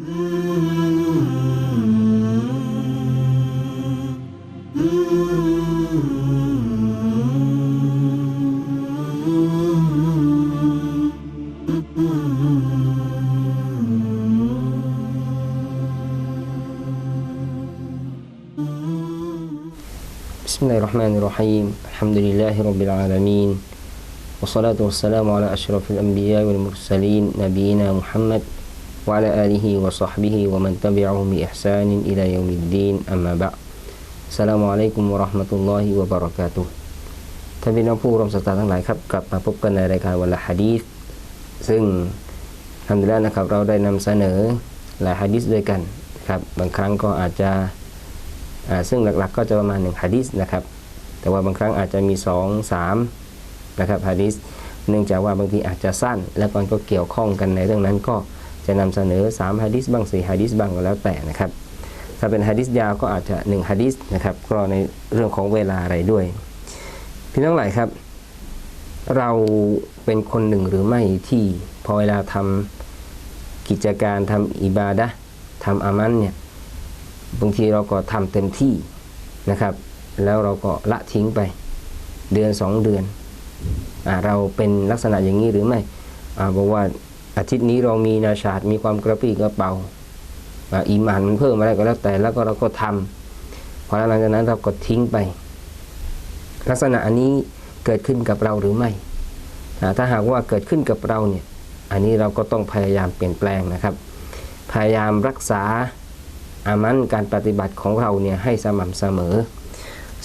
بسم الله الرحمن الرحيم الحمد لله رب العالمين والصلاة والسلام على أشرف الأنبياء والمرسلين نبينا محمد وعلى آله وصحبه ومن تبعهم بإحسان إلى يوم الدين أما بعد السلام عليكم ورحمة الله وبركاته ท่านพี่น้องผู้ร่วมศรัทธาทั้งหลายครับกลับมาพบกันในรายการวันละฮะดีษซึ่งทำดีแล้วนะครับเราได้นำเสนอหลายฮะดีษด้วยกันครับบางครั้งก็อาจจะอ่าซึ่งหลักๆ ก็จะประมาณหนึ่งฮะดีษนะครับ แต่ว่าบางครั้งอาจจะมี2 3นะครับฮะดีษเนื่องจากว่าบางทีอาจจะสั้น และมันก็เกี่ยวข้องกันในเรื่องนั้นก็ จะนำเสนอ3ฮะดีษบ้าง4ฮะดีษบ้างก็แล้วแต่นะครับถ้าเป็นฮะดีษยาวก็อาจจะ1ฮะดีษนะครับก็ในเรื่องของเวลาอะไรด้วย พี่น้องหลายครับ เราเป็นคนหนึ่งหรือไม่ที่พอเวลาทำกิจการทำอิบาดะห์ทำอามันเนี่ยบางทีเราก็ทำเต็มที่นะครับ แล้วเราก็ละทิ้งไปเดือนสองเดือนอเราเป็นลักษณะอย่างนี้หรือไม่อบอกว่า อาทิตย์นี้เรามีนาชาดมีความกระปรี้กระเป๋าอาอีหมานมันเพิ่มอะไรก็แล้วแต่แล้วก็เราก็ทำพอหลังจากนั้นเราก็ทิ้งไป ลักษณะอันนี้เกิดขึ้นกับเราหรือไม่ถ้าหากว่าเกิดขึ้นกับเราเนี่ยอันนี้เราก็ต้องพยายามเปลี่ยนแปลงนะครับ พยายามรักษาอามันการปฏิบัติของเราเนี่ยให้สม่ำเสมอ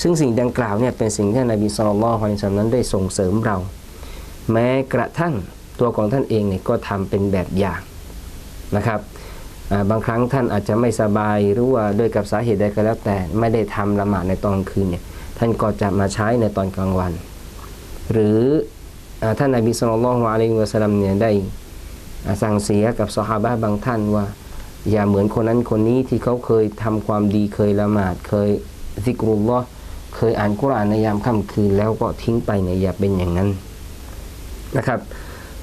ซึ่งสิ่งดังกล่าวเนี่ยเป็นสิ่งที่นบีสุลต่านละฮ์อิสลามนั้นได้ส่งเสริมเรา แม้กระทั่ง ตัวของท่านเองเนี่ยก็ทำเป็นแบบอย่างนะครับบางครั้งท่านอาจจะไม่สบายหรือว่าด้วยกับสาเหตุใดก็แล้วแต่ไม่ได้ทำละหมาดในตอนกลางคืนเนี่ยท่านก็จะมาใช้ในตอนกลางวัน หรืออท่านนบีสุลต่านละอะลัยฮิวะสัลลัมเนี่ยได้สั่งเสียกับสหาบะบางท่านว่า อย่าเหมือนคนนั้นคนนี้ที่เขาเคยทำความดีเคยละหมาดเคยซิกรุลลอฮ์เคยอ่านกุรอานในยามค่ำคืน แล้วก็ทิ้งไปเนี่ยอย่าเป็นอย่างนั้นนะครับ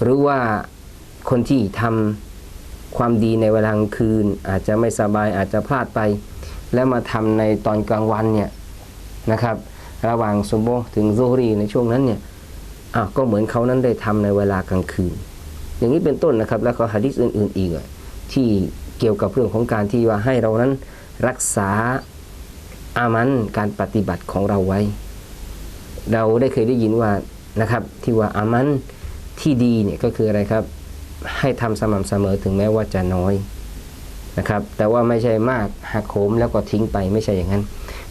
หรือว่าคนที่ทำความดีในเวลากลางคืน อาจจะไม่สบายอาจจะพลาดไป แล้วมาทำในตอนกลางวันเนี่ยนะครับ ระหว่างซุโบถึงซูฮรีในช่วงนั้นเนี่ยอ้าวก็เหมือนเขานั้นได้ทำในเวลากลางคืน อย่างนี้เป็นต้นนะครับ แล้วก็ฮะดิษอื่น ๆ อีกที่เกี่ยวกับเรื่องของการที่ว่าให้เรานั้นรักษาอามันการปฏิบัติของเราไว้ เราได้เคยได้ยินว่านะครับที่ว่าอามัน ที่ดีเนี่ยก็คืออะไรครับ ให้ทำสม่ำเสมอถึงแม้ว่าจะน้อยนะครับ แต่ว่าไม่ใช่มากหักโหมแล้วก็ทิ้งไปไม่ใช่อย่างนั้น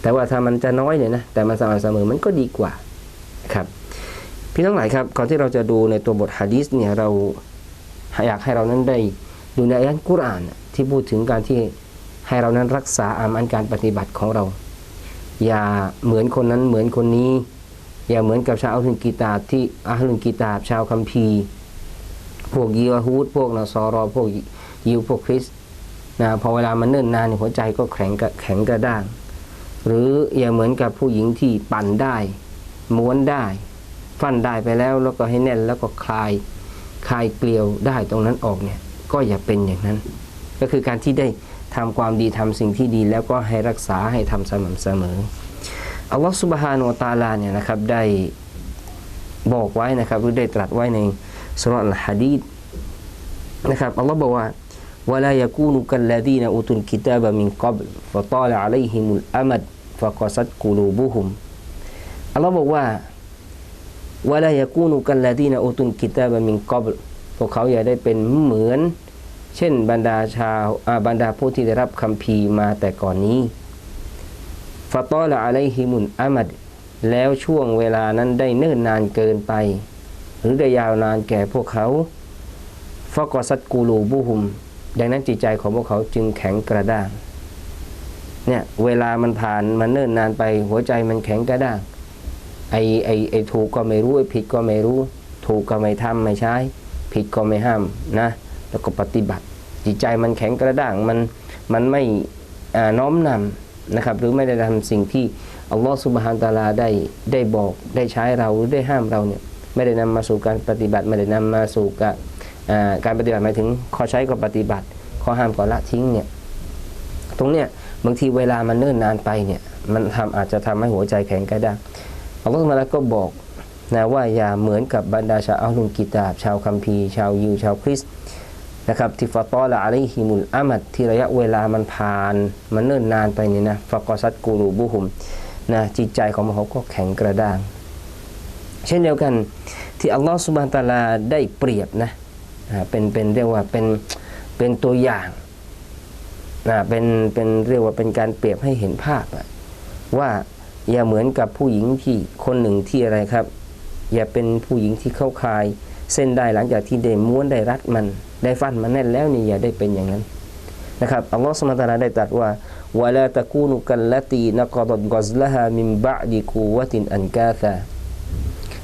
แต่ว่าถ้ามันจะน้อยเนี่ยนะแต่มันสม่ำเสมอมันก็ดีกว่าครับ พี่ทั้งหลายครับก่อนที่เราจะดูในตัวบทฮะดีษเนี่ยเราอยากให้เรานั้นได้ดูในอัลกุรอานที่พูดถึงการที่ให้เรานั้นรักษาอามันการปฏิบัติของเรา อย่าเหมือนคนนั้นเหมือนคนนี้ อย่าเหมือนกับชาวอัลลุนกีตาที่อัลลุนกีตาชาวคัมภีร์ พวกยิวฮูดพวกนาซอรอพวกยิวพวกคริสนะพอเวลามันเนิ่นนานหัวใจก็แข็งกระแข็งกระด้าง หรืออย่าเหมือนกับผู้หญิงที่ปั่นได้ ม้วนได้ ฟันได้ไปแล้วแล้วก็ให้แน่นแล้วก็คลายคลายเกลียวได้ตรงนั้นออกเนี่ยก็อย่าเป็นอย่างนั้น ก็คือการที่ได้ทำความดีทำสิ่งที่ดีแล้วก็ให้รักษาให้ทำสม่ำเสมอ อัลลอฮฺสุบฮานุตาลาเนี่ยนะครับได้บอกไว้นะครับหรือได้ตรัสไว้ในสุรอัลฮะดีดนะครับอัลลอฮฺบอกว่า ولا يكونوا كالذين أوتوا الكتاب من قبل فطال عليهم الأمد فقست قلوبهم อัลลอฮ์บอกว่า ولا يكونوا كالذين أوتوا الكتاب من قبل พวกเขาอย่าได้เป็นเหมือน เช่นบรรดาชาวบรรดาผู้ที่ได้รับคำพีมาแต่ก่อนนี้ ฟาตอละอะลัยฮิมุนอามัดแล้วช่วงเวลานั้นได้เนิ่นนานเกินไป หรือได้ยาวนานแก่พวกเขาฟะกอสัตกูลูบุหุม ดังนั้นจิตใจของพวกเขาจึงแข็งกระด้างเนี่ยเวลามันผ่านมันเนิ่นนานไป หัวใจมันแข็งกระด้างไอไอไอถูกก็ไม่รู้ไอผิดก็ไม่รู้ ถูกก็ไม่ทำไม่ใช้ ผิดก็ไม่ห้ามนะแล้วก็ปฏิบัติ จิตใจมันแข็งกระด้างมันมันไม่น้อมนำ นะครับหรือไม่ได้ทำสิ่งที่อัลลอฮฺสุบฮานตาลาได้ได้บอกได้ใช้เราหรือได้ห้ามเราเนี่ยไม่ได้นำมาสู่การปฏิบัติไม่ได้นำมาสู่การการปฏิบัติหมายถึงขอใช้ก็ปฏิบัติข้อห้ามก็ละทิ้งเนี่ยตรงเนี้ยบางทีเวลามันเนิ่นนานไปเนี่ยมันทำอาจจะทำให้หัวใจแข็งกระด้างอัลลอฮฺมาแล้วก็บอกนะว่าอย่าเหมือนกับบรรดาชาวอัลลุนกิตาบ ชาวคัมภีร์ชาวยิวชาวคริสต์ นะครับที่ฟาตอละอะลัยฮิมุลอามัดที่ระยะเวลามันผ่าน มันเนิ่นนานไปนี่นะฟากอซัดกูรูบุหุมนะจิตใจของเขาก็แข็งกระด้าง เช่นเดียวกันที่อัลลอฮฺสุบานตาลาได้เปรียบนะเป็นเป็นเรียกว่าเป็นเป็นตัวอย่างนะเป็นเป็นเรียกว่าเป็นการเปรียบให้เห็นภาพว่าอย่าเหมือนกับผู้หญิงที่คนหนึ่งที่อะไรครับ อย่าเป็นผู้หญิงที่เข้าคาย เส้นได้หลังจากที่ได้ม้วนได้รัดมัน ได้ฟันมันแน่นแล้วนี่อย่าได้เป็นอย่างนั้นนะครับอัลลอฮฺสุบานตาลาได้ตรัสว่าวะลาตะกูนุกัลละตีนักดัดกอซละฮามิมบะดิกูวะตินอันกาซา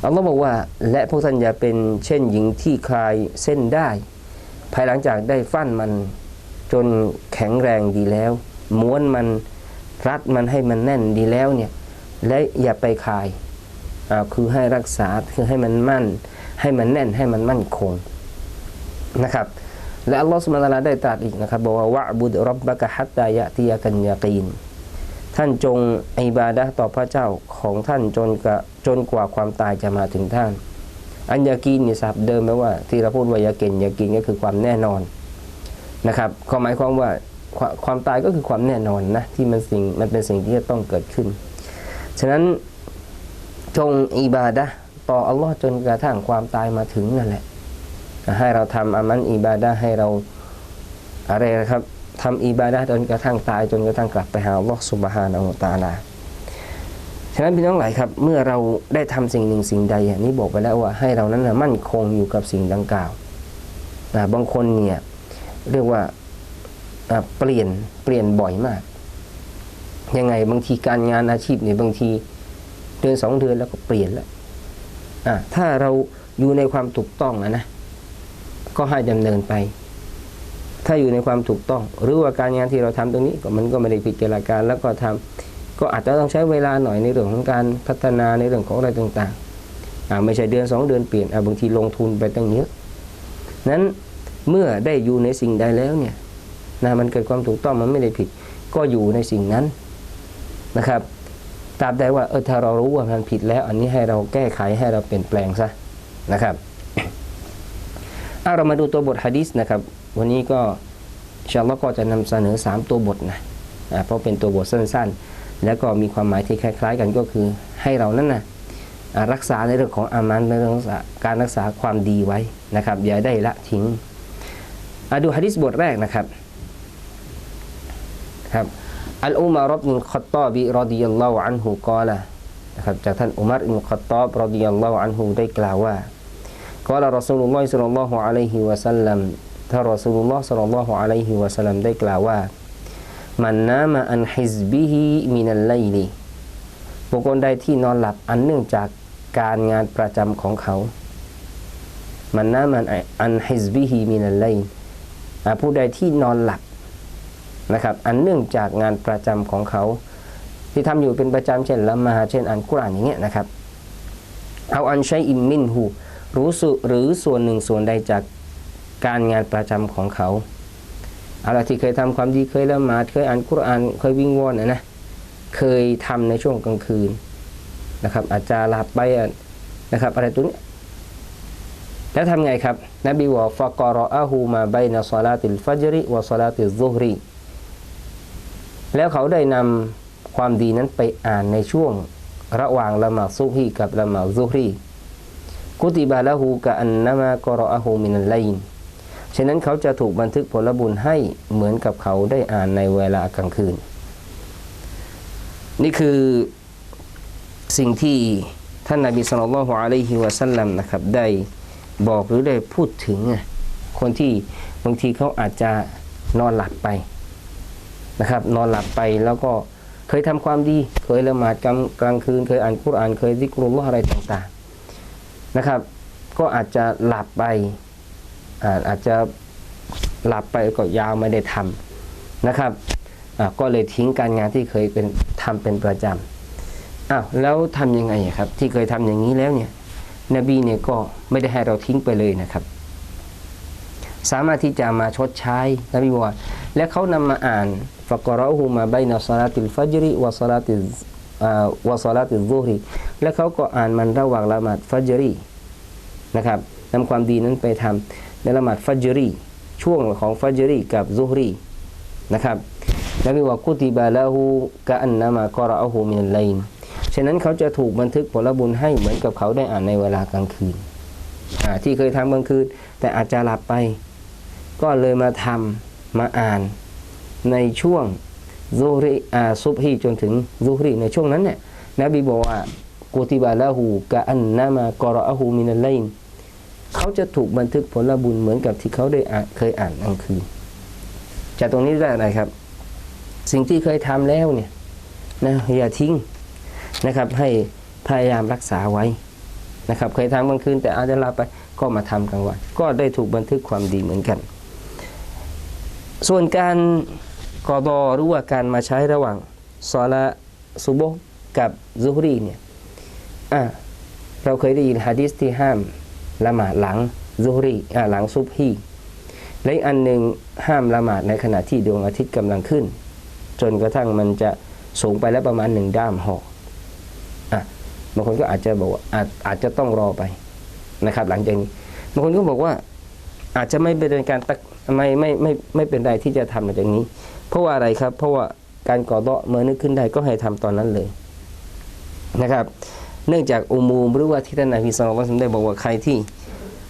อัลลอฮ์บอกว่า และพวกท่านอย่าเป็นเช่นหญิงที่คลายเส้นได้ ภายหลังจากได้ฟันมันจนแข็งแรงดีแล้ว ม้วนมันรัดมันให้มันแน่นดีแล้วเนี่ยและอย่าไปคลายอ่าคือให้รักษาคือให้มันมั่น ให้มันแน่นให้มันมั่นคง นะครับ และอัลลอฮ์สุบานะฮูวะตะลาได้ตรัสอีกนะครับบอกว่าวะบุดรับบะกะฮัตตายะติยะกันยากีนท่านจงอิบาดะต่อพระเจ้าของท่านจนกะจนกว่าความตายจะมาถึงท่าน อันยากีนนี่ศัพท์เดิมแปลว่า ที่เราพูดว่ายาเก่นยากินก็คือความแน่นอนนะครับความหมายความว่าความตายก็คือความแน่นอนนะที่มันสิ่งมันเป็นสิ่งที่จะต้องเกิดขึ้น ฉะนั้นจงอิบาดะต่ออัลลอฮ์จนกระทั่งความตายมาถึงนั่นแหละ ให้เราทำอามันอิบาดะให้เราอะไรนะครับทำอิบาดะจนกระทั่งตายจนกระทั่งกลับไปหาลอสุบฮานะฮูวะตาลาฉะนั้นพี่น้องหลายครับ เมื่อเราได้ทำสิ่งหนึ่งสิ่งใดอย่างนี้บอกไปแล้วว่าให้เรานั้นนะมั่นคงอยู่กับสิ่งดังกล่าวนะบางคนเนี่ยเรียกว่าเปลี่ยนเปลี่ยนบ่อยมาก ยังไงบางทีการงานอาชีพเนี่ยบางทีเดือนสองเดือนแล้วก็เปลี่ยนแล้วอะถ้าเราอยู่ในความถูกต้องอะนะ ก็ให้ดำเนินไป ถ้าอยู่ในความถูกต้อง หรือว่าการงานที่เราทำตรงนี้ก็มันก็ไม่ได้ผิดจราการแล้วก็ทำก็อาจจะต้องใช้เวลาหน่อยในเรื่องของการพัฒนาในเรื่องของอะไรต่างๆอ่าไม่ใช่เดือนสองเดือนเปลี่ยนอ่าบางทีลงทุนไปตั้งเยอะนั้นเมื่อได้อยู่ในสิ่งใดแล้วเนี่ยนะมันเกิดความถูกต้องมันไม่ได้ผิด ก็อยู่ในสิ่งนั้นนะครับตราบใดว่าเออถ้าเรารู้ว่ามันผิดแล้ว อันนี้ให้เราแก้ไขให้เราเปลี่ยนแปลงซะนะครับ เอาเรามาดูตัวบทฮะดิษนะครับ วันนี้ก็อินชาลล์ก็จะนำเสนอสามตัวบทนะเพราะเป็นตัวบทสั้นๆ แล้วก็มีความหมายที่คล้าย ๆ กันก็คือให้เรานั้นนะรักษาในเรื่องของอามันในเรื่องการรักษาความดีไว้นะครับ อย่าได้ละทิ้งอ่าดูฮะดิษบทแรกนะครับครับอัลอุมารบินขัตตาบิรดิยัลลอฮุอันฮุกล่าวนะครับจากท่านอุมารอินขัตตาบรดิยัลลอฮุอันฮุได้กล่าวว่า กล่าวรอสูลุลลอฮิสัลลัลลอฮุอะลัยฮิวะสัลลัมถ้ารอสูลุลลอฮ์สัลลัลลอฮุอะลัยฮิวะสัลลัมได้กล่าวว่ามันนามาอันฮิซบิฮิมินัลไลลีบุคคลใดที่นอนหลับอันเนื่องจากการงานประจำของเขา มันนามันอันฮิซบิฮิมินัลไลผู้ใดที่นอนหลับนะครับ อันเนื่องจากงานประจำของเขา ที่ทำอยู่เป็นประจำเช่นละมาเช่นอ่านกุรานอย่างเงี้ยนะครับ เอาอันใช้อิมมินหู รู้สึหรือส่วนหนึ่งส่วนใดจากการงานประจำของเขาอะไรที่เคยทำความดีเคยละหมาดเคยอ่านกุรานเคยวิ่งวอนนะนะเคยทำในช่วงกลางคืนนะครับ อาจจะหลับไปนะครับ อะไรตัวนี้แล้วทำไงครับ นบีบอกฟะกรออะฮูมาไบนะซอลาติลฟัจริวะซอลาติลซุฮรีแล้วเขาได้นำความดีนั้นไปอ่านในช่วงระหว่างละหมาดซุฮีกับละหมาดซุฮรี กุติบาละหูกะอันนามากรออะฮูมินัลไลน์ฉะนั้นเขาจะถูกบันทึกผลบุญให้เหมือนกับเขาได้อ่านในเวลากลางคืน นี่คือสิ่งที่ท่านนาบีสุลต่านละฮ์อะลัยฮิวะสัลลัมนะครับได้บอกหรือได้พูดถึงคนที่บางทีเขาอาจจะนอนหลับไปนะครับ นอนหลับไปแล้วก็เคยทำความดี เคยละหมาดกลางกลางคืน เคยอ่านกุรอาน เคยซิกรุลลอฮ์อะไรต่างๆ นะครับ ก็อาจจะหลับไปอาจจะหลับไปก็ยาวไม่ได้ทำนะครับก็เลยทิ้งการงานที่เคยเป็นทำเป็นประจำอ้าวแล้วทำยังไงครับ ที่เคยทำอย่างนี้แล้วเนี่ยนบีเนี่ยก็ไม่ได้ให้เราทิ้งไปเลยนะครับ สามารถที่จะมาชดใช้นบีบอกว่าและเขานำมาอ่านฟะกรอฮูมาไบนะซาลาติลฟัจริวะซาลาติลอ่าวะซาลาติลซุฮรีและเขาก็อ่านมันระหว่างละหมาดฟัจรี นะครับนำความดีนั้นไปทำในละหมาดฟัจรีช่วงของฟัจรีกับซุฮรีนะครับนบีว่ากุติบาละฮูกะอันนามากรอฮูมินัลไลนฉะนั้นเขาจะถูกบันทึกผลบุญให้เหมือนกับเขาได้อ่านในเวลากลางคืนที่เคยทำกลางคืน แต่อาจจะหลับไป ก็เลยมาทำมาอ่านในช่วงซูริอาซุบฮีจนถึงซูฮรีในช่วงนั้นเนี่ยนบีบอกว่า กุติบาละหูกะอันนามากรอฮูมินัลไลนเขาจะถูกบันทึกผลบุญเหมือนกับที่เขาได้อ่านเคยอ่านกลางคืน จากตรงนี้ได้อะไรครับ สิ่งที่เคยทำแล้วเนี่ยนะอย่าทิ้งนะครับให้พยายามรักษาไว้นะครับเคยทำกลางคืนแต่อาจจะลาไปก็มาทำกลางวันก็ได้ถูกบันทึกความดีเหมือนกัน ส่วนการกอดอหรือว่าการมาใช้ระหว่างซอละซุโบกับซุฮรีเนี่ย อะเราเคยได้ยินฮะดิษที่ห้ามละหมาดหลังซุฮรีอะหลังซุบฮีและอีกอันหนึ่งห้ามละหมาดในขณะที่ดวงอาทิตย์กำลังขึ้น จนกระทั่งมันจะสูงไปแล้วประมาณหนึ่งด้ามหอกอะบางคนก็อาจจะบอกว่าอาจอาจจะต้องรอไปนะครับ หลังจากนี้บางคนก็บอกว่าอาจจะไม่เป็นการตักไม่ไม่ไม่ไม่เป็นไรที่จะทำหลังจากนี้ เพราะว่าอะไรครับ เพราะว่าการก่อเดาะเมื่อนึกขึ้นได้ก็ให้ทำตอนนั้นเลยนะครับ เนื่องจากอุมูมหรือว่าที่ท่านนบีสุลต่านได้บอกว่าใครที่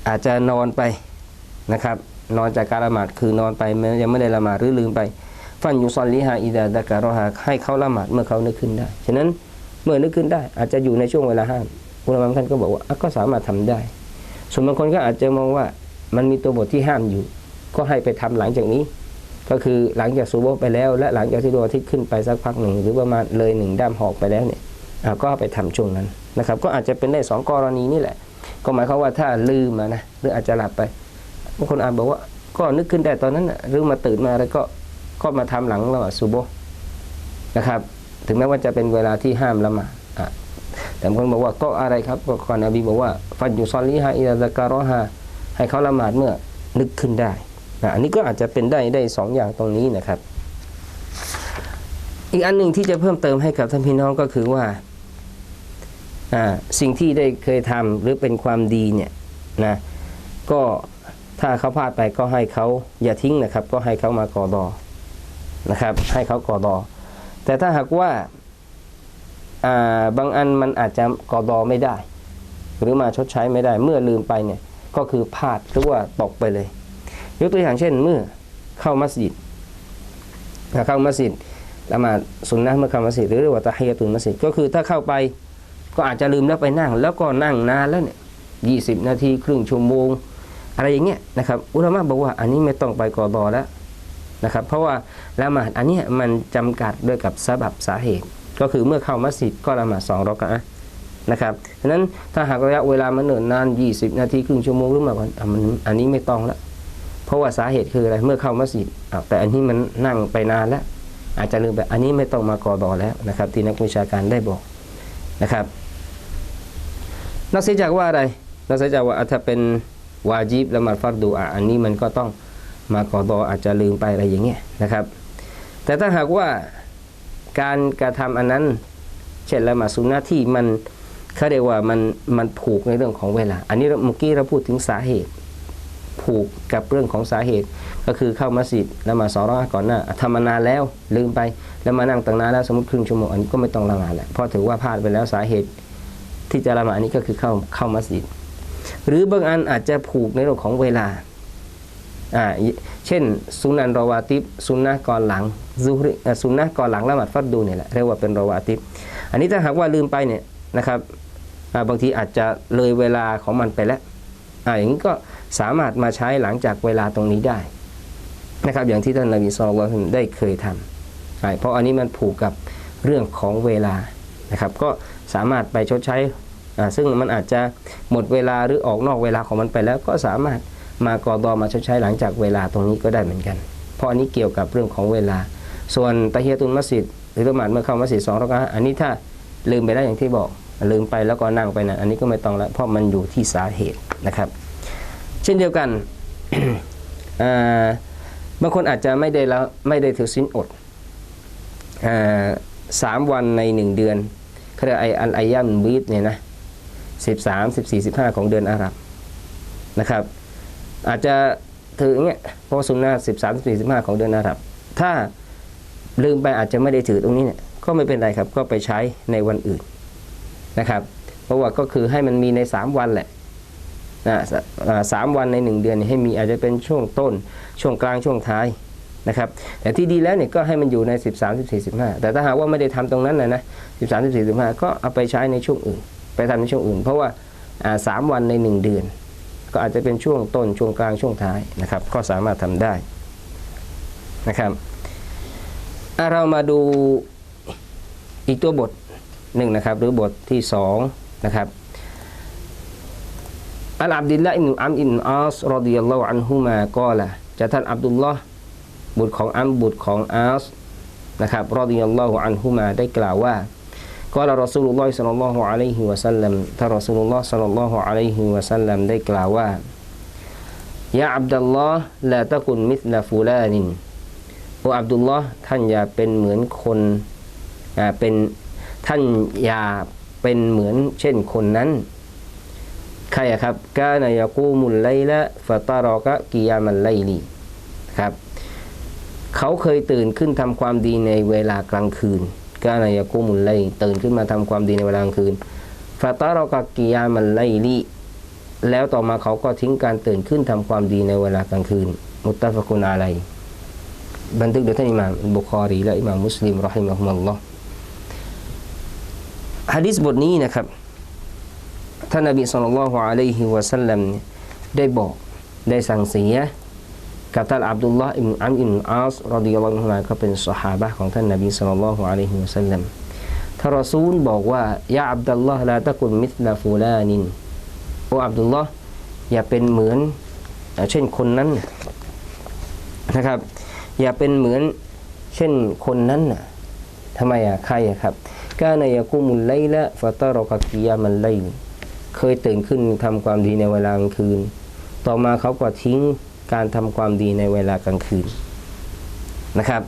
อาจจะนอนไปนะครับ นอนจากการละหมาดคือนอนไปยังไม่ได้ละหมาดหรือลืมไป ฟันยูซอลลิฮาอิดาดะการอฮาให้เขาละหมาดเมื่อเขานึกขึ้นได้ฉะนั้นเมื่อนึกขึ้นได้ อาจจะอยู่ในช่วงเวลาห้ามอุลามะท่านก็บอกว่าก็สามารถทำได้ ส่วนบางคนก็อาจจะมองว่ามันมีตัวบทที่ห้ามอยู่ ก็ให้ไปทำหลังจากนี้ ก็คือหลังจากซูโบไปแล้ว และหลังจากที่ดวงอาทิตย์ขึ้นไปสักพักหนึ่ง หรือประมาณเลยหนึ่งด้ามหอกไปแล้วเนี่ยก็ไปทำช่วงนั้น นะครับก็อาจจะเป็นได้สองกรณีนี่แหละ ก็หมายความว่าถ้าลืมนะหรืออาจจะหลับไปบางคนอาจบอกว่าก็นึกขึ้นได้ตอนนั้นนะหรือมาตื่นมาแล้วก็ก็มาทำหลังละหมาดซูโบนะครับ ถึงแม้ว่าจะเป็นเวลาที่ห้ามละหมาดอะแต่บางคนบอกว่าก็อะไรครับก็ก่อนบีบอกว่าฟันอยู่ซอลลิฮาอิดะซะการอฮาให้เขาละหมาดเมื่อนึกขึ้นได้อะอันนี้ก็อาจจะเป็นได้ได้สองอย่างตรงนี้นะครับ อีกอันหนึ่งที่จะเพิ่มเติมให้กับท่านพี่น้องก็คือว่า สิ่งที่ได้เคยทำหรือเป็นความดีเนี่ยนะก็ถ้าเขาพลาดไปก็ให้เขาอย่าทิ้งนะครับ ก็ให้เขามากอดอนะครับ ให้เขากอดอแต่ถ้าหากว่าบางอันมันอาจจะกอดอไม่ได้ หรือมาชดใช้ไม่ได้ เมื่อลืมไปเนี่ยก็คือพลาดหรือว่าตกไปเลยยกตัวอย่างเช่น เมื่อเข้ามัสยิดเข้ามัสยิดละมาสุนนะเมื่อเข้ามัสยิดหรือว่าตะฮียะตุลมัสยิดก็คือถ้าเข้าไป ก็อาจจะลืมแล้วไปนั่ง แล้วก็นั่งนานแล้วเนี่ยยี่สิบนาทีครึ่งชั่วโมง อะไรอย่างเงี้ยนะครับอุลามะบอกว่าอันนี้ไม่ต้องไปกอดอแล้วนะครับ เพราะว่าละหมาดอันนี้มันจำกัดด้วยกับสาบับสาเหตุ ก็คือเมื่อเข้ามัสยิดก็ละหมาดสองรอกะนะครับฉะนั้นถ้าหากระยะเวลามันเนิ่นนาน 20 นาทีครึ่งชั่วโมงหรือมากกว่ามันอันนี้ไม่ต้องละเพราะว่าสาเหตุคืออะไรเมื่อเข้ามัสยิดแต่อันนี้มันนั่งไปนานแล้ว อาจจะลืมไปอันนี้ไม่ต้องมากอดอแล้วนะครับ ที่นักวิชาการได้บอกนะครับ นอกเสียจากว่าอะไรนอกเสียจากว่าถ้าเป็นวาจิบละหมาดฟัรดูอะอันนี้มันก็ต้องมากอดออาจจะลืมไปอะไรอย่างเงี้ยนะครับ แต่ถ้าหากว่าการกระทำอันนั้น เช่นละหมาดสุนนะที่มันเขาเรียกว่ามันมันผูกในเรื่องของเวลา อันนี้เมื่อกี้เราพูดถึงสาเหตุ ผูกกับเรื่องของสาเหตุ ก็คือเข้ามัสยิดละหมาดสองรอกะห์ก่อนหน้าทำมานานแล้วลืมไปแล้วมานั่งตั้งนานแล้วสมมติครึ่งชั่วโมงอันนี้ก็ไม่ต้องละหมาดแหล้วเพราะถือว่าพลาดไปแล้วสาเหตุ ที่จะละหมาดนี้ก็คือเข้าเข้ามัสยิด หรือบางอันอาจจะผูกในเรื่องของเวลาอ่าเช่นสุนันรอวาติบสุนนะก่อนหลังซุริสุนนะก่อนหลังละหมาดฟัดดูเนี่ยแหละเรียกว่าเป็นรอวาติบอันนี้ถ้าหากว่าลืมไปเนี่ยนะครับาบางทีอาจจะเลยเวลาของมันไปแล้วอ่าอย่างนี้ก็สามารถมาใช้หลังจากเวลาตรงนี้ได้นะครับอย่างที่ท่านนบีซอลลัลลอฮุอะลัยฮิวะซัลลัมได้เคยทำเพราะอันนี้มันผูกกับเรื่องของเวลานะครับ ก็ สามารถไปชดใช้ซึ่งมันอาจจะหมดเวลาหรือออกนอกเวลาของมันไปแล้วก็สามารถมากอดอมาชดใช้หลังจากเวลาตรงนี้ก็ได้เหมือนกัน เพราะอันนี้เกี่ยวกับเรื่องของเวลา ส่วนตะเฮียตุนมัสยิดหรือละหมาดเมื่อเข้ามัสยิดสองรอกะอันนี้ถ้าลืมไปแล้อย่างที่บอกลืมไปแล้วก็นั่งไปนะอันนี้ก็ไม่ต้องละเพราะมันอยู่ที่สาเหตุนะครับ เช่นเดียวกันบางคนอาจจะไม่ได้และไม่ได้ถือศีลอดอสามวันในหนึ่งเดือน เขาเรียกไออันไอยัมบีดเนี่ยนะสิบสามสิบสี่สิบห้าของเดือนอาหรับนะครับ อาจจะถืออย่างเงี้ยเพราะสุนนะสิบสามสิบสี่สิบห้าของเดือนอาหรับ ถ้าลืมไปอาจจะไม่ได้ถือตรงนี้เนี่ยก็ไม่เป็นไรครับ ก็ไปใช้ในวันอื่นนะครับ เพราะว่าก็คือให้มันมีในสามวันแหละนะสามวันในหนึ่งเดือนให้มีอาจจะเป็นช่วงต้นช่วงกลางช่วงท้าย นะครับแต่ที่ดีแล้วเนี่ยก็ให้มันอยู่ใน 13 14 15 แต่ถ้าหากว่าไม่ได้ทำตรงนั้นนะนะ13 14 15 ก็เอาไปใช้ในช่วงอื่น ไปทำในช่วงอื่น เพราะว่าสามวันในหนึ่งเดือน ก็อาจจะเป็นช่วงต้นช่วงกลางช่วงท้ายนะครับ ก็สามารถทำได้นะครับอะเรามาดูอีกตัวบทหนึ่งนะครับ หรือบทที่สองนะครับอันอับดุลละอิบนุอัมอิบนุอัสรอดิยัลลอฮุอันฮุมากอละจากท่านอับดุลลอฮ์ บุตรของอัมบุตรของอัสนะครับรอดิยัลลอฮุอันฮุมาได้กล่าวว่าก็ล่าวรอสูลุลลอฮ์สัลลัลลอฮุอะลัยฮิวะสัลลัมท่านรอสูลุลลอฮ์สัลลัลลอฮุอะลัยฮิวะสัลลัมได้กล่าวว่ายาอับดุลลอฮ์ลาตะกุนมิสลาฟูลานินโออับดุลลอฮ์ท่านอย่าเป็นเหมือนคนอ่าเป็นท่านอย่าเป็นเหมือนเช่นคนนั้นใครครับกานายกูมุลไลละฟะตารอกะกิยามันไลลีครับ เขาเคยตื่นขึ้นทำความดีในเวลากลางคืนกานายกูมุลไลตื่นขึ้นมาทำความดีในเวลากลางคืนฟะตารอกะกิยามันไลลีแล้วต่อมาเขาก็ทิ้งการตื่นขึ้นทำความดีในเวลากลางคืน มุตตะฟะกุนอะลัยบันทึกโดยท่านอิหม่ามบุคอรีและอิหม่ามมุสลิมรอฮิมะฮุมัลลอฮ์ฮะดิษบทนี้นะครับท่านนบีสุลต่านละฮ์อะลัยฮิวะสัลลัมได้บอกได้สั่งเสีย กับท่านอับดุลลอฮ์อิบนุอัมอิบนุอัสรอดิยัลลอฮุอันฮุมาก็เป็นสหาบะห์ของท่านนบีสุลต่านละฮ์อะลัยฮิวะสัลลัมท่านรอซูลบอกว่ายาอับดุลลอฮ์ลาตะกุนมิสลาฟูลานินโออับดุลลอฮ์อย่าเป็นเหมือนเช่นคนนั้นนะครับ อย่าเป็นเหมือนเช่นคนนั้นน่ะทำไมอะใครอะครับกานายากุมุลไลละฟะตารอกกิยามันไลลเคยตื่นขึ้นทำความดีในเวลากลางคืน ต่อมาเขาก็ทิ้ง การทำความดีในเวลากลางคืนนะครับ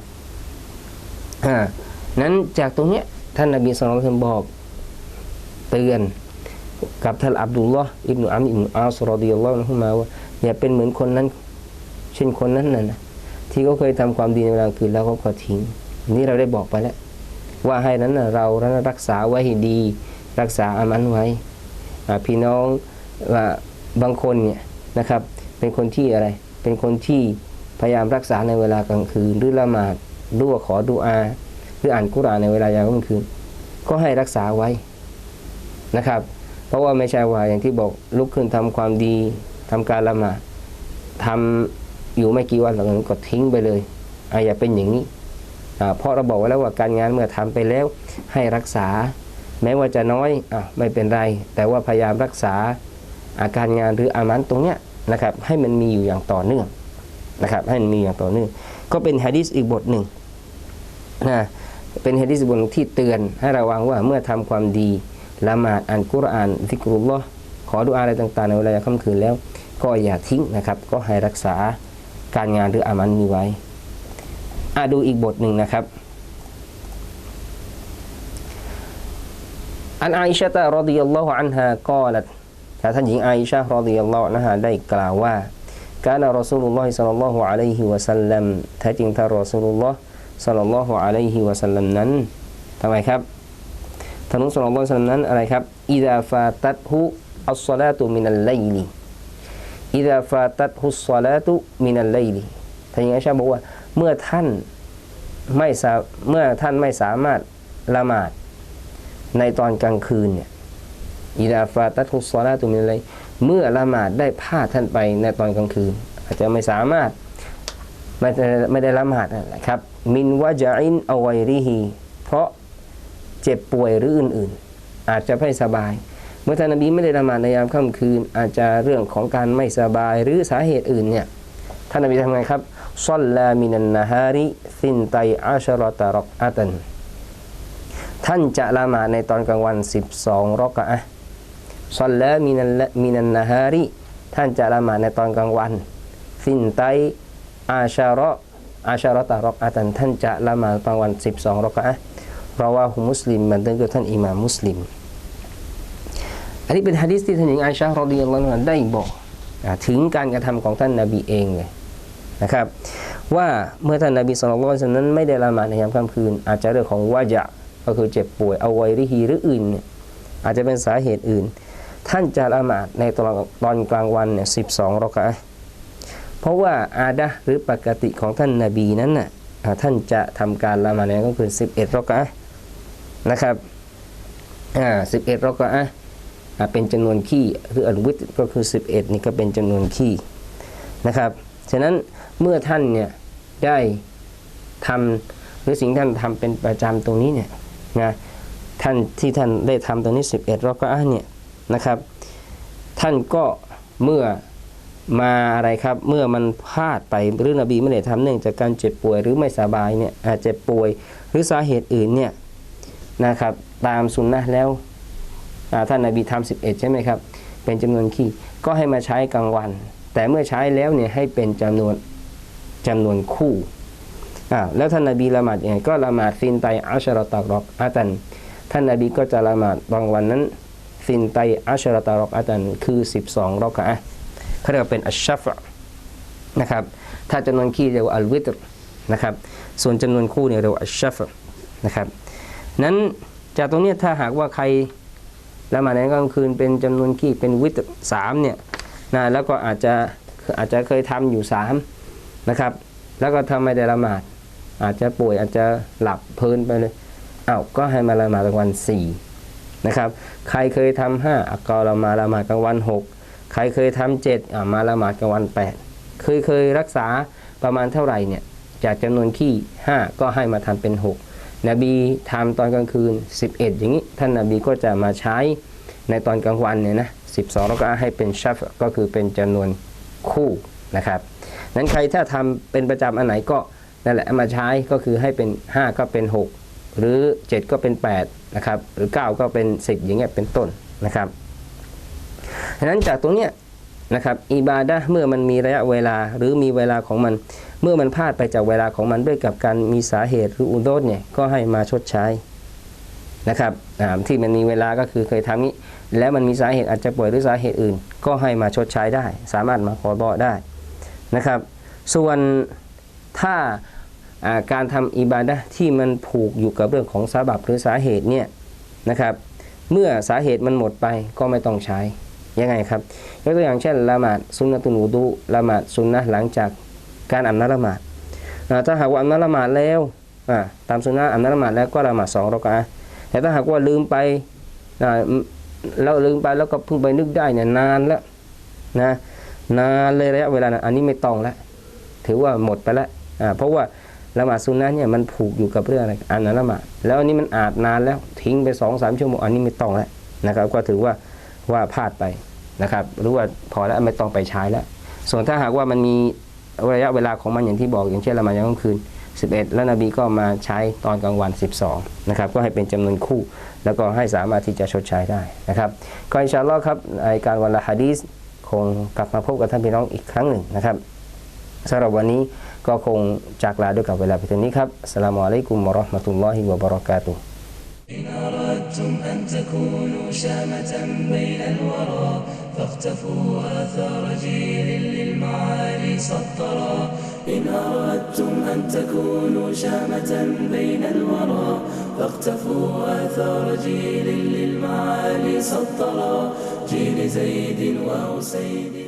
นั้นจากตรงนี้ท่านนบีสุลต่านบอกเตือนกับท่านอับดุลลอฮ์อิบนุอัมอิบนุอัลสรอดิยัลลอฮุอันฮุมาว่าอย่าเป็นเหมือนคนนั้น เช่นคนนั้นน่ะนะที่เขาเคยทำความดีในเวลากลางคืนแล้วเขาก็ทิ้งนี่เราได้บอกไปแล้ว ว่าให้นั้นนะเรารักษาไว้ให้ดี รักษาอามันไว้พี่น้องว่าบางคนเนี่ยนะครับ เป็นคนที่อะไร เป็นคนที่พยายามรักษาในเวลากลางคืน หรือละหมาดหรือว่าขอดุอา หรืออ่านกุรานในเวลายามกลางคืน ก็ให้รักษาไว้นะครับ เพราะว่าไม่ใช่ว่าอย่างที่บอกลุกขึ้นทำความดีทำการละหมาดทำอยู่ไม่กี่วันหลังนั้นก็ทิ้งไปเลยอ่าอย่าเป็นอย่างนี้อ่าเพราะเราบอกไว้แล้วว่าการงานเมื่อทำไปแล้วให้รักษา แม้ว่าจะน้อยอะไม่เป็นไร แต่ว่าพยายามรักษาอาการงานหรืออามันตรงเนี้ย นะครับให้มันมีอยู่อย่างต่อเนื่องนะครับให้มันมีอย่างต่อเนื่อง ก็เป็นฮะดิษอีกบทหนึ่งนะเป็นฮะดิษบทที่เตือนให้ระวังว่าเมื่อทำความดีละหมาดอ่านกุรอานซิกรุลลอฮ์ขอดุอะไรต่างๆ ในเวลาค่ำคืนแล้ว ก็อย่าทิ้งนะครับ ก็ให้รักษาการงานหรืออามันนี้ไว้อะดูอีกบทหนึ่งนะครับอันอาอิชะตะรดิยัลลอฮุอันฮากอลัด จากท่านหญิงอาอิชะรอดิยัลลอฮุอันฮาได้กล่าวว่าการรอสูลุลลอฮิสัลลัลลอฮุอะลัยฮิวะสัลลัมแท้จริงท่านรอสูลุลลอฮ์สัลลัลลอฮุอะลัยฮิวะสัลลัมนั้นทำไมครับท่านนุสัลลัลลอฮุอะลัยฮิวะสัลลัมนั้นอะไรครับอิดาฟาตัตฮุอัสซลาตุมินัลไลลีอิดาฟาตัตฮุสซลาตุมินัลไลลีท่านหญิงอาอิชะบอกว่าเมื่อท่านไม่สาเมื่อท่านไม่สามารถละหมาดในตอนกลางคืนเนี่ย อิดาฟาตัทุสซอลาตุมินอะไรเมื่อละหมาดได้พลาดท่านไปในตอนกลางคืน อาจจะไม่สามารถไม่ได้ไม่ได้ละหมาดนะครับ มินวะจาอินเอาไวริฮีเพราะเจ็บป่วยหรืออื่น ๆ อาจจะไม่สบาย เมื่อท่านนบีไม่ได้ละหมาดในยามค่ำคืน อาจจะเรื่องของการไม่สบายหรือสาเหตุอื่นเนี่ยท่านนบีทำไงครับซอลลามินันนาฮาริซินไตอาชรอตารอกอาตันท่านจะละหมาดในตอนกลางวัน 12รอกะอะ ซอลลามินันละมินันนาฮาริท่านจะละหมาดในตอนกลางวันซินไตอาชาระอาชาระตารอกอาตันท่านจะละหมาดกลางวัน 12รอกะอะเพราะว่าฮุมุสลิมมันตึงกับท่านอิหม่ามมุสลิม อันนี้เป็นฮะดิษที่ท่านหญิงอาชาฮ์รอฎิยัลลอฮุอันได้บอกถึงการกระทำของท่านนบีเองเลยนะครับ ว่าเมื่อท่านนบีสุลต่านนั้นไม่ได้ละหมาดในยามค่ำคืน อาจจะเรื่องของวาจะก็คือเจ็บป่วยเอาไวริฮีหรืออื่น อาจจะเป็นสาเหตุอื่น ท่านจะละหมาดในตอนตอนกลางวันเนี่ยสิบสองรอกะเพราะว่าอาดะหรือปกติของท่านนบีนั้นน่ะท่านจะทำการละหมาดในก็คือสิบเอ็ดรอกะนะครับอ่าสิบเอ็ดรอกะอ่าเป็นจำนวนขี้หรืออัลวิตก็คือ 11 นี่ก็เป็นจำนวนขี้นะครับฉะนั้นเมื่อท่านเนี่ยได้ทำหรือสิ่งท่านทำเป็นประจำตรงนี้เนี่ยนะท่านที่ท่านได้ทำตรงนี้ 11รอกอะเนี่ย นะครับ ท่านก็เมื่อมาอะไรครับ เมื่อมันพลาดไปหรือนบีไม่ได้ทำเนื่องจากการเจ็บป่วยหรือไม่สบายเนี่ยอาจเจ็บป่วย หรือสาเหตุอื่นเนี่ยนะครับ ตามสุนนะแล้วท่านนบีทำสิบเอ็ดใช่ไหมครับ เป็นจำนวนขี้ก็ให้มาใช้กลางวัน แต่เมื่อใช้แล้วเนี่ยให้เป็นจำนวนจำนวนคู่อ่าแล้วท่านนบีละหมาดยังไงก็ละหมาดฟินไตอัชรอตักรอกอาตันท่านนบีก็จะละหมาดบางวันนั้น ฟินไตอัชรตารอกอาตันคือ 12รอกะอะเขาเรียกว่าเป็นอัชชัฟะนะครับถ้าจำนวนขี้เรียกว่าอัลวิตรนะครับส่วนจำนวนคู่เนี่ยเรียกว่าอัชชัฟะนะครับนั้นจากตรงนี้ถ้าหากว่าใครละหมาดในกลางคืนเป็นจำนวนขี้เป็นวิตรสามเนี่ยนะแล้วก็อาจจะอาจจะเคยทำอยู่สามนะครับแล้วก็ทำไม่ได้ละหมาด อาจจะป่วยอาจจะหลับเพลินไปเลยอ้าวก็ให้มาละหมาดกลางวันสี่ นะครับ ใครเคยทำห้าอะก็ละมาละหมาดกลางวันหกใครเคยทำเจ็ดมาละหมาดกลางวันแปดเคยเคยรักษาประมาณเท่าไหร่เนี่ยจากจำนวนขี้ห้าก็ให้มาทำเป็นหกนบีทำตอนกลางคืน 11 อย่างนี้ ท่านนบีก็จะมาใช้ในตอนกลางวันเนี่ยนะ12แล้วก็ให้เป็นชัฟก็คือเป็นจำนวนคู่นะครับนั้นใครถ้าทำเป็นประจำอันไหนก็นั่นแหละมาใช้ก็คือให้เป็น 5 ก็เป็น 6 หรือ 7 ก็เป็น8นะครับหรือ 9 ก็เป็น 10 อย่างเงี้ยเป็นต้นนะครับฉะนั้นจากตรงเนี้ยนะครับอิบาดะเมื่อมันมีระยะเวลาหรือมีเวลาของมัน เมื่อมันพลาดไปจากเวลาของมันด้วยกับการมีสาเหตุหรืออุโดษเนี่ยก็ให้มาชดใช้นะครับที่มันมีเวลาก็คือเคยทำนี้ แล้วมันมีสาเหตุอาจจะป่วยหรือสาเหตุอื่น ก็ให้มาชดใช้ได้ สามารถมาขอดอได้นะครับ ส่วนถ้า การทำอิบาดะที่มันผูกอยู่กับเรื่องของสาบับหรือสาเหตุเนี่ยนะครับ เมื่อสาเหตุมันหมดไปก็ไม่ต้องใช้ยังไงครับยกตัวอย่างเช่นละหมาดซุนนะตุนูดูละหมาดซุนนะหลังจากการอ่านละหมาดถ้าหากว่าอ่านละหมาดแล้วตามซุนนะอ่านละหมาดแล้วก็ละหมาดสองรอกะอะแต่ถ้าหากว่าลืมไปเราลืมไปแล้วก็เพิ่งไปนึกได้เนี่ยนานแล้วนะนานเลยระยะเวลานะอันนี้ไม่ต้องแล้วถือว่าหมดไปแล้วเพราะว่า ละหมาดซุนนะเนี่ยมันผูกอยู่กับเรื่องอะไรอาบน้ำละหมาดแล้วอันนี้มันอาบนานแล้วทิ้งไปสองสามชั่วโมงอันนี้ไม่ต้องแล้วนะครับ ก็ถือว่าว่าพลาดไปนะครับหรือว่าพอแล้วไม่ต้องไปใช้แล้ว ส่วนถ้าหากว่ามันมีระยะเวลาของมันอย่างที่บอกอย่างเช่นละหมาดยามกลางคืน 11 แล้วนบีก็มาใช้ตอนกลางวัน 12นะครับก็ให้เป็นจำนวนคู่ แล้วก็ให้สามารถที่จะชดใช้ได้นะครับก็อินชาอัลลอฮ์ครับรายการวันละฮะดีสคงกลับมาพบกับท่านพี่น้องอีกครั้งหนึ่งนะครับสำหรับวันนี้ ก็คงจากลาด้วยกับเวลาเพียงเท่านี้ครับอัสสลามุอะลัยกุมวะเราะห์มะตุลลอฮิวะบะเราะกาตุฮ์ إن أردتم أن تكونوا شامة بين الورى فاختفوا آثار جيل للمعالي سطرا إن أردتم أن تكونوا شامة بين الورى فاختفوا آثار جيل للمعالي سطرا جيل زيد وأسيد